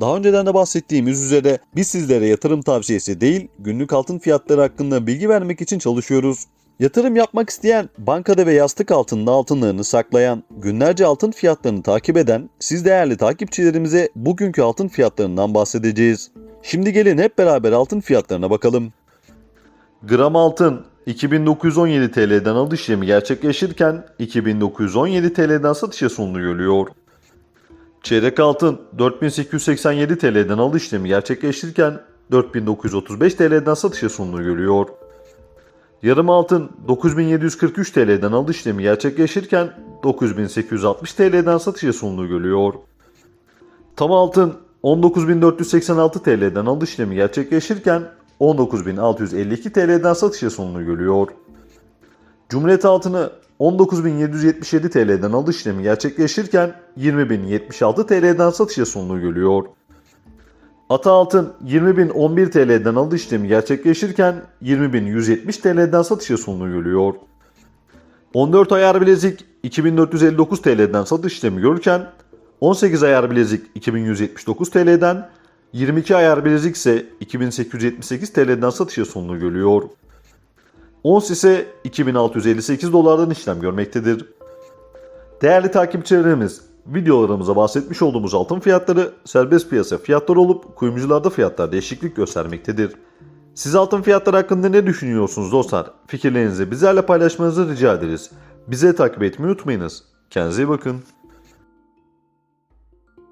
Daha önceden de bahsettiğimiz üzere biz sizlere yatırım tavsiyesi değil, günlük altın fiyatları hakkında bilgi vermek için çalışıyoruz. Yatırım yapmak isteyen, bankada ve yastık altında altınlarını saklayan, günlerce altın fiyatlarını takip eden siz değerli takipçilerimize bugünkü altın fiyatlarından bahsedeceğiz. Şimdi gelin hep beraber altın fiyatlarına bakalım. Gram altın 2917 TL'den alış işlemi gerçekleşirken 2917 TL'den satışa sunuluyor. Çeyrek altın 4887 TL'den alış işlemi gerçekleştirirken 4935 TL'den satışa sunuluyor. Yarım altın 9743 TL'den alış işlemi gerçekleştirirken 9860 TL'den satışa sunuluyor. Tam altın 19486 TL'den alış işlemi gerçekleştirirken 19652 TL'den satışa sunuluyor. Cumhuriyet altını 19.777 TL'den alış işlemi gerçekleştirirken 20.076 TL'den satışa sunuluyor. Ata altın 20.011 TL'den alış işlemi gerçekleştirirken 20.170 TL'den satışa sunuluyor. 14 ayar bilezik 2459 TL'den satış işlemi görürken 18 ayar bilezik 2179 TL'den 22 ayar bilezik ise 2878 TL'den satışa sunuluyor. Ons ise 2658 dolardan işlem görmektedir. Değerli takipçilerimiz, videolarımıza bahsetmiş olduğumuz altın fiyatları serbest piyasa fiyatları olup kuyumcularda fiyatlar değişiklik göstermektedir. Siz altın fiyatları hakkında ne düşünüyorsunuz dostlar? Fikirlerinizi bizlerle paylaşmanızı rica ederiz. Bize takip etmeyi unutmayınız. Kendinize iyi bakın.